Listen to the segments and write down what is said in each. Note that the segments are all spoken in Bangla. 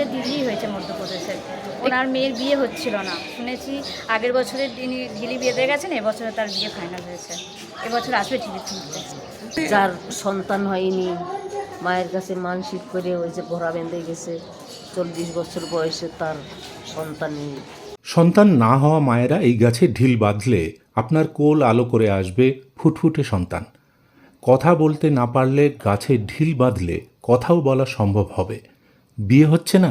যে দিল্লি হয়েছে মধ্যপ্রদেশে ওনার মেয়ের বিয়ে হচ্ছিল না। শুনেছি আগের বছরে তিনি ঢিলি বিয়ে দিয়ে গেছেন এবছরে তার বিয়ে ফাইনাল হয়েছে। এবছর আসবে খুঁজতে যার সন্তান হয়নি মায়ের কাছে মানসিক করে ওই যে ঘোড়া বেঁধে গেছে চল্লিশ বছর বয়সে তার সন্তান নেই। সন্তান না হওয়া মায়েরা এই গাছে ঢিল বাঁধলে আপনার কোল আলো করে আসবে ফুটফুটে সন্তান। কথা বলতে না পারলে গাছে ঢিল বাঁধলে কথাও বলা সম্ভব হবে। বিয়ে হচ্ছে না?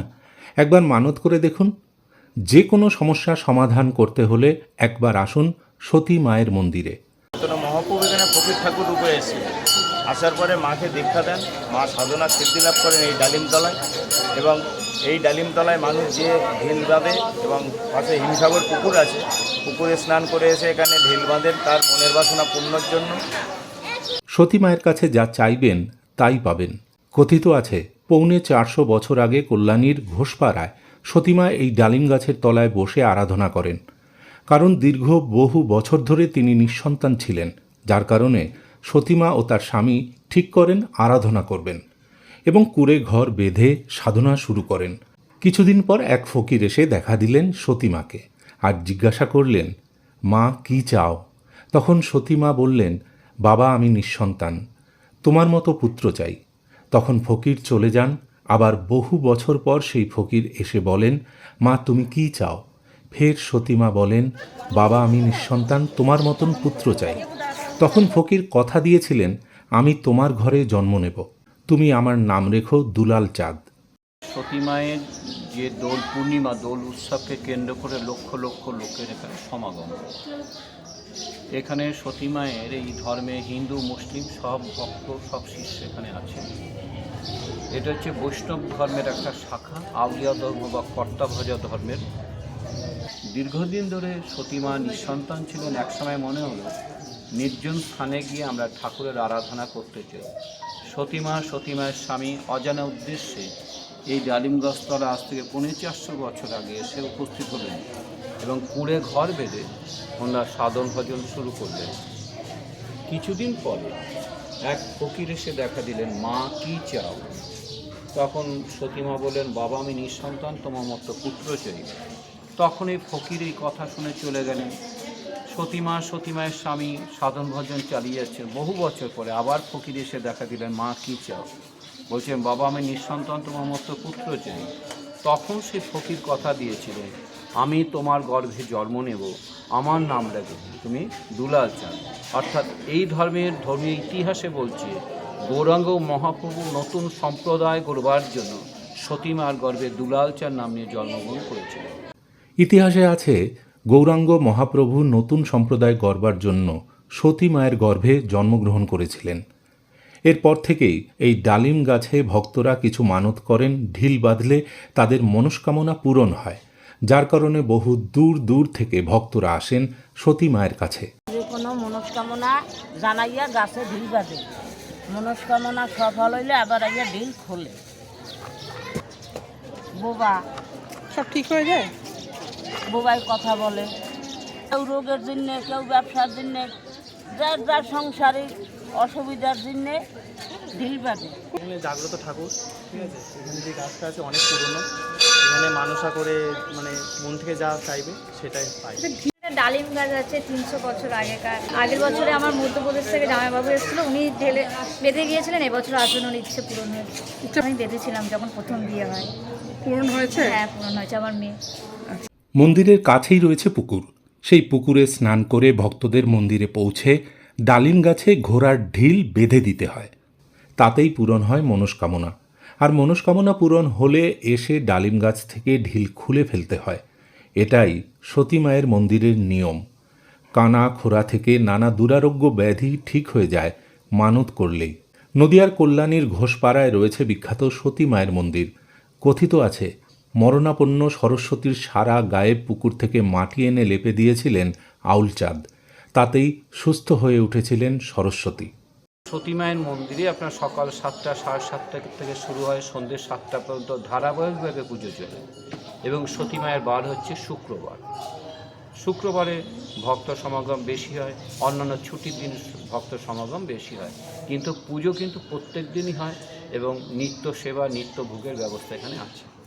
একবার মানত করে দেখুন। যে কোনো সমস্যা সমাধান করতে হলে একবার আসুন সতী মায়ের মন্দিরে। মহাপ্রভু এখানে ফকির ঠাকুর রূপে এসেছিলেন আসার পরে মাকে দীক্ষা দেন। মা সাধনা সিদ্ধি লাভ করেন এই ডালিমতলায় এবং এই ডালিমতলায় মানুষ যে ঢিল বাঁধে এবং পাশে হিমসাগর পুকুর আছে। পুকুরে স্নান করে এসে এখানে ঢিল বাঁধেন তার মনের বাসনা পূর্ণর জন্য। সতী মায়ের কাছে যা চাইবেন তাই পাবেন। কথিত আছে পৌনে চারশো বছর আগে কল্যাণীর ঘোষপাড়ায় সতীমা এই ডালিম গাছের তলায় বসে আরাধনা করেন। কারণ দীর্ঘ বহু বছর ধরে তিনি নিঃসন্তান ছিলেন, যার কারণে সতীমা ও তার স্বামী ঠিক করেন আরাধনা করবেন এবং কুড়ে ঘর বেঁধে সাধনা শুরু করেন। কিছুদিন পর এক ফকির এসে দেখা দিলেন সতীমাকে আর জিজ্ঞাসা করলেন, মা, কি চাও? তখন সতীমা বললেন, বাবা, আমি নিঃসন্তান। তোমার মতো পুত্র চাই। তখন ফকির চলে যান। আবার বহু বছর পর সেই ফকির এসে বলেন, মা, তুমি কি চাও? ফের সতীমা বলেন, বাবা, আমি নিঃসন্তান, তোমার মতন পুত্র চাই। তখন ফকির কথা দিয়েছিলেন, আমি তোমার ঘরে জন্ম নেব। তুমি আমার নাম রেখো দুলাল চাঁদ। সতীমায়ের যে দোল পূর্ণিমা, দোল উৎসবকে কেন্দ্র করে লক্ষ লক্ষ লোকের এখানে সমাগম। এখানে সতী মায়ের এই ধর্মে হিন্দু, মুসলিম সব ভক্ত, সব শিষ্য এখানে আছে এটা হচ্ছে বৈষ্ণব ধর্মের একটা শাখা, আউলিয়া ধর্ম বা কর্তাভজা ধর্মের। দীর্ঘদিন ধরে সতীমা নিঃসন্তান ছিলেন, একসময় মনে হলো নির্জন স্থানে গিয়ে আমরা ঠাকুরের আরাধনা করতে চাই। সতীমা সতীমায়ের স্বামী অজানা উদ্দেশ্যে এই ডালিম গাছতলা আজ থেকে পৌনে চারশো বছর আগে এসে উপস্থিত হলেন। এবং কুঁড়ে ঘর বেঁধে ওনার সাধন ভজন শুরু করলেন। কিছুদিন পরে এক ফকির এসে দেখা দিলেন, মা, কি চাও? তখন সতীমা বললেন, বাবা, আমি নিঃসন্তান, তোমার মতো পুত্র চাই। তখন এই ফকির এই কথা শুনে চলে গেলেন। সতীমা, সতীমায়ের স্বামী সাধন ভজন চালিয়ে যাচ্ছেন বহু বছর পরে। আবার ফকির এসে দেখা দিলেন, মা, কি চাও? বলছেন, বাবা, আমি নিঃসন্তান, তোমার মতো পুত্র চাই। তখন সে ফকির কথা দিয়েছিলেন আমি তোমার গর্ভে জন্ম নেব। আমার নাম রাখবে তুমি দুলাল চাঁদ। অর্থাৎ এই ধর্মের ধর্মীয় ইতিহাসে বলছে, গৌরাঙ্গ মহাপ্রভু নতুন সম্প্রদায় গড়বার জন্য সতীমার গর্ভে দুলাল চাঁদ নাম নিয়ে জন্মগ্রহণ করেছিলেন ইতিহাসে আছে, গৌরাঙ্গ মহাপ্রভু নতুন সম্প্রদায় গড়বার জন্য সতী মায়ের গর্ভে জন্মগ্রহণ করেছিলেন। এরপর থেকেই এই ডালিম গাছে ভক্তরা কিছু মানত করেন, ঢিল বাঁধলে তাদের মনস্কামনা পূরণ হয়। যার কারণে বহু দূর দূর থেকে ভক্তরা আসেন সতী মায়ের কাছে। যে কোনো মনস্কামনা জানাইয়া গাছে ঢিল বাঁধে মনস্কামনা সফল হইলে আবার আইয়া ঢিল খোলে। বোবা। সব ঠিক হয়ে যায়? বোবাই কথা বলে। কেউ রোগের জন্যে কেউ ব্যবসার জন্যে যার যার সংসারে অসুবিধার জন্যে ঢিল এখানে জাগ্রত ঠাকুর ঠিক আছে? এখানে যে গাছটা আছে অনেক পুরনো। মানুষা করে মানে মন থেকে যা চাইবে সেটাই পাই। ডালিম গাছ আছে তিনশো বছর আগেকার। আগের বছরে আমার মধ্যপ্রদেশ থেকে জামাইবাবু এসেছিল উনি ঢেলে বেঁধে গিয়েছিলেন এবছর আসবেন ওর ইচ্ছে পূরণ হয়েছে আমি বেঁধেছিলাম যখন প্রথম বিয়ে হয়। পূরণ হয়েছে? হ্যাঁ পূরণ হয়েছে আমার মেয়ে। মন্দিরের কাছেই রয়েছে পুকুর। সেই পুকুরে স্নান করে ভক্তদের মন্দিরে পৌঁছে ডালিম গাছে ঘোড়ার ঢিল বেঁধে দিতে হয়। তাতেই পূরণ হয় মনস্কামনা। আর মনস্কামনা পূরণ হলে এসে ডালিম গাছ থেকে ঢিল খুলে ফেলতে হয়। এটাই সতী মায়ের মন্দিরের নিয়ম। কানা খোরা থেকে নানা দুরারোগ্য ব্যাধি ঠিক হয়ে যায় মানত করলেই। নদিয়ার কল্যাণীর ঘোষপাড়ায় রয়েছে বিখ্যাত সতী মায়ের মন্দির। কথিত আছে, মরণাপন্ন সরস্বতীর সারা গায়ে পুকুর থেকে মাটি এনে লেপে দিয়েছিলেন আউলচাঁদ। তাতেই সুস্থ হয়ে উঠেছিলেন সরস্বতী। সতী মায়ের মন্দিরে আপনার সকাল সাতটা, সাড়ে সাতটা থেকে শুরু হয় সন্ধ্যে সাতটা পর্যন্ত ধারাবাহিকভাবে পুজো চলে। এবং সতী মায়ের বার হচ্ছে শুক্রবার। শুক্রবারে ভক্ত সমাগম বেশি হয়, অন্যান্য ছুটির দিন ভক্ত সমাগম বেশি হয়। কিন্তু পুজো কিন্তু প্রত্যেক দিনই হয় এবং নিত্য সেবা, নিত্য ভোগের ব্যবস্থা এখানে আছে।